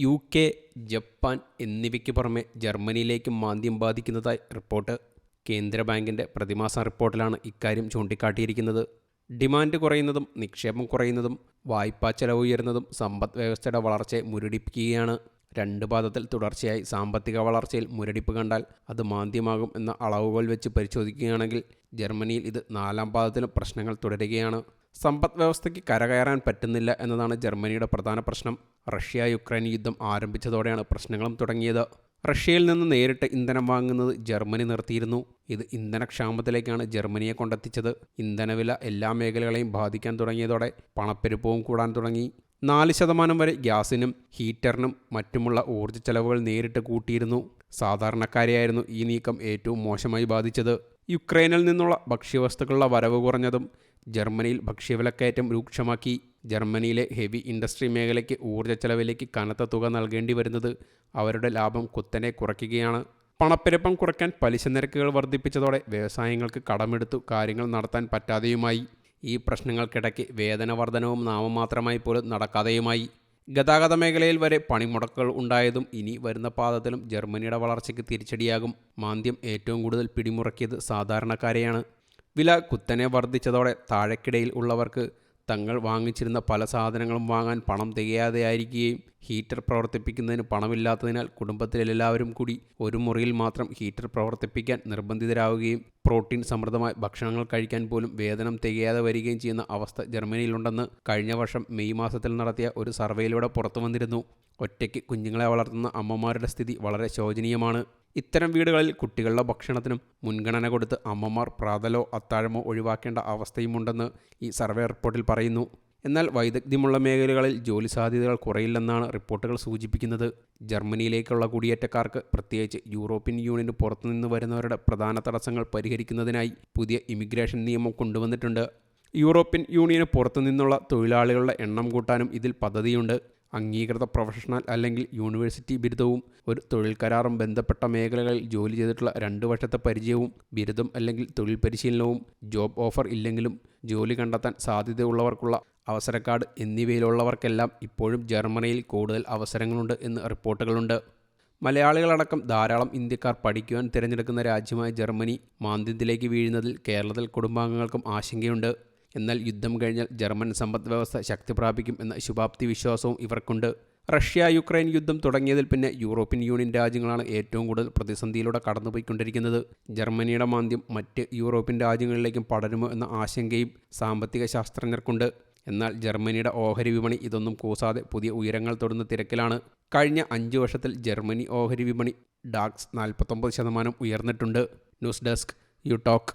U K Japan എന്നിവയ്ക്ക് പുറമെ ജർമ്മനിയിലേക്കും മാന്ദ്യം ബാധിക്കുന്നതായി റിപ്പോർട്ട്. കേന്ദ്ര ബാങ്കിന്റെ പ്രതിമാസ റിപ്പോർട്ടിലാണ് ഇക്കാര്യം ചൂണ്ടിക്കാട്ടിയിരിക്കുന്നത്. ഡിമാൻഡ് കുറയുന്നതും നിക്ഷേപം കുറയുന്നതും വായ്പാ ചെലവ് ഉയരുന്നതും സമ്പദ് വ്യവസ്ഥയുടെ വളർച്ചയെ മുരടിപ്പിക്കുകയാണ്. രണ്ട് പാദത്തിൽ തുടർച്ചയായി സാമ്പത്തിക വളർച്ചയിൽ മുരടിപ്പ് കണ്ടാൽ അത് മാന്ദ്യമാകും എന്ന അളവുകോൽ വെച്ച് പരിശോധിക്കുകയാണെങ്കിൽ ജർമ്മനിയിൽ ഇത് നാലാം പാദത്തിലും പ്രശ്നങ്ങൾ തുടരുകയാണ്. സമ്പദ് വ്യവസ്ഥയ്ക്ക് കരകയറാൻ പറ്റുന്നില്ല എന്നതാണ് ജർമ്മനിയുടെ പ്രധാന പ്രശ്നം. റഷ്യ യുക്രൈൻ യുദ്ധം ആരംഭിച്ചതോടെയാണ് പ്രശ്നങ്ങളും തുടങ്ങിയത്. റഷ്യയിൽ നിന്ന് നേരിട്ട് ഇന്ധനം വാങ്ങുന്നത് ജർമ്മനി നിർത്തിയിരുന്നു. ഇത് ഇന്ധനക്ഷാമത്തിലേക്കാണ് ജർമ്മനിയെ കൊണ്ടെത്തിച്ചത്. ഇന്ധനവില എല്ലാ മേഖലകളെയും ബാധിക്കാൻ തുടങ്ങിയതോടെ പണപ്പെരുപ്പവും കൂടാൻ തുടങ്ങി. നാല് ശതമാനം വരെ ഗ്യാസിനും ഹീറ്ററിനും മറ്റുമുള്ള ഊർജ ചെലവുകൾ നേരിട്ട് കൂട്ടിയിരുന്നു. സാധാരണക്കാരെയായിരുന്നു ഈ നീക്കം ഏറ്റവും മോശമായി ബാധിച്ചത്. യുക്രൈനിൽ നിന്നുള്ള ഭക്ഷ്യവസ്തുക്കളുടെ വരവ് കുറഞ്ഞതും ജർമ്മനിയിൽ ഭക്ഷ്യവിലക്കയറ്റം രൂക്ഷമാക്കി. ജർമ്മനിയിലെ ഹെവി ഇൻഡസ്ട്രി മേഖലയ്ക്ക് ഊർജ ചെലവിലേക്ക് കനത്ത തുക നൽകേണ്ടി വരുന്നത് അവരുടെ ലാഭം കുത്തനെ കുറയ്ക്കുകയാണ്. പണപ്പെരുപ്പം കുറയ്ക്കാൻ പലിശ നിരക്കുകൾ വർദ്ധിപ്പിച്ചതോടെ വ്യവസായങ്ങൾക്ക് കടമെടുത്തു കാര്യങ്ങൾ നടത്താൻ പറ്റാതെയുമായി. ഈ പ്രശ്നങ്ങൾക്കിടയ്ക്ക് വേതന വർധനവും നാമമാത്രമായി പോലും നടക്കാതെയുമായി. ഗതാഗത മേഖലയിൽ വരെ പണിമുടക്കുകൾ ഉണ്ടായതും ഇനി വരുന്ന പാദത്തിലും ജർമ്മനിയുടെ വളർച്ചയ്ക്ക് തിരിച്ചടിയാകും. മാന്ദ്യം ഏറ്റവും കൂടുതൽ പിടിമുറക്കിയത് സാധാരണക്കാരെയാണ്. വില കുത്തനെ വർദ്ധിച്ചതോടെ താഴെക്കിടയിൽ ഉള്ളവർക്ക് തങ്ങൾ വാങ്ങിച്ചിരുന്ന പല സാധനങ്ങളും വാങ്ങാൻ പണം തികയാതെയായിരിക്കുകയും ഹീറ്റർ പ്രവർത്തിപ്പിക്കുന്നതിന് പണമില്ലാത്തതിനാൽ കുടുംബത്തിലെല്ലാവരും കൂടി ഒരു മുറിയിൽ മാത്രം ഹീറ്റർ പ്രവർത്തിപ്പിക്കാൻ നിർബന്ധിതരാവുകയും പ്രോട്ടീൻ സമൃദ്ധമായ ഭക്ഷണങ്ങൾ കഴിക്കാൻ പോലും വേതനം തികയാതെ വരികയും ചെയ്യുന്ന അവസ്ഥ ജർമ്മനിയിലുണ്ടെന്ന് കഴിഞ്ഞ വർഷം മെയ് മാസത്തിൽ നടത്തിയ ഒരു സർവേയിലൂടെ പുറത്തു വന്നിരുന്നു ഒറ്റയ്ക്ക് കുഞ്ഞുങ്ങളെ വളർത്തുന്ന അമ്മമാരുടെ സ്ഥിതി വളരെ ശോചനീയമാണ്. ഇത്തരം വീടുകളിൽ കുട്ടികളുടെ ഭക്ഷണത്തിനും മുൻഗണന കൊടുത്ത് അമ്മമാർ പ്രാതലോ അത്താഴമോ ഒഴിവാക്കേണ്ട അവസ്ഥയുമുണ്ടെന്ന് ഈ സർവേ റിപ്പോർട്ടിൽ പറയുന്നു. എന്നാൽ വൈദഗ്ധ്യമുള്ള മേഖലകളിൽ ജോലി സാധ്യതകൾ കുറയില്ലെന്നാണ് റിപ്പോർട്ടുകൾ സൂചിപ്പിക്കുന്നത്. ജർമ്മനിയിലേക്കുള്ള കുടിയേറ്റക്കാർക്ക് പ്രത്യേകിച്ച് യൂറോപ്യൻ യൂണിയന് പുറത്തുനിന്ന് വരുന്നവരുടെ പ്രധാന തടസ്സങ്ങൾ പരിഹരിക്കുന്നതിനായി പുതിയ ഇമിഗ്രേഷൻ നിയമം കൊണ്ടുവന്നിട്ടുണ്ട്. യൂറോപ്യൻ യൂണിയന് പുറത്തുനിന്നുള്ള തൊഴിലാളികളുടെ എണ്ണം കൂട്ടാനും ഇതിൽ പദ്ധതിയുണ്ട്. അംഗീകൃത പ്രൊഫഷണൽ അല്ലെങ്കിൽ യൂണിവേഴ്സിറ്റി ബിരുദവും ഒരു തൊഴിൽ കരാറും ബന്ധപ്പെട്ട മേഖലകളിൽ ജോലി ചെയ്തിട്ടുള്ള രണ്ട് വർഷത്തെ പരിചയവും ബിരുദം അല്ലെങ്കിൽ തൊഴിൽ പരിശീലനവും ജോബ് ഓഫർ ഇല്ലെങ്കിലും ജോലി കണ്ടെത്താൻ സാധ്യതയുള്ളവർക്കുള്ള അവസരക്കാർഡ് എന്നിവയിലുള്ളവർക്കെല്ലാം ഇപ്പോഴും ജർമ്മനിയിൽ കൂടുതൽ അവസരങ്ങളുണ്ട് എന്ന് റിപ്പോർട്ടുകളുണ്ട്. മലയാളികളടക്കം ധാരാളം ഇന്ത്യക്കാർ പഠിക്കുവാൻ തിരഞ്ഞെടുക്കുന്ന രാജ്യമായ ജർമ്മനി മാന്ദ്യത്തിലേക്ക് വീഴുന്നതിൽ കേരളത്തിൽ കുടുംബാംഗങ്ങൾക്കും ആശങ്കയുണ്ട്. എന്നാൽ യുദ്ധം കഴിഞ്ഞാൽ ജർമ്മൻ സമ്പദ് വ്യവസ്ഥ ശക്തി പ്രാപിക്കും എന്ന ശുഭാപ്തി വിശ്വാസവും ഇവർക്കുണ്ട്. റഷ്യ യുക്രൈൻ യുദ്ധം തുടങ്ങിയതിൽ പിന്നെ യൂറോപ്യൻ യൂണിയൻ രാജ്യങ്ങളാണ് ഏറ്റവും കൂടുതൽ പ്രതിസന്ധിയിലൂടെ കടന്നുപോയിക്കൊണ്ടിരിക്കുന്നത്. ജർമ്മനിയുടെ മാന്ദ്യം മറ്റ് യൂറോപ്യൻ രാജ്യങ്ങളിലേക്കും പടരുമോ എന്ന ആശങ്കയും സാമ്പത്തിക ശാസ്ത്രജ്ഞർക്കുണ്ട്. എന്നാൽ ജർമ്മനിയുടെ ഓഹരി വിപണി ഇതൊന്നും കൂസാതെ പുതിയ ഉയരങ്ങൾ തൊടുന്ന തിരക്കിലാണ്. കഴിഞ്ഞ അഞ്ച് വർഷത്തിൽ ജർമ്മനി ഓഹരി വിപണി ഡാക്സ് നാൽപ്പത്തൊമ്പത് ശതമാനം ഉയർന്നിട്ടുണ്ട്. News desk you talk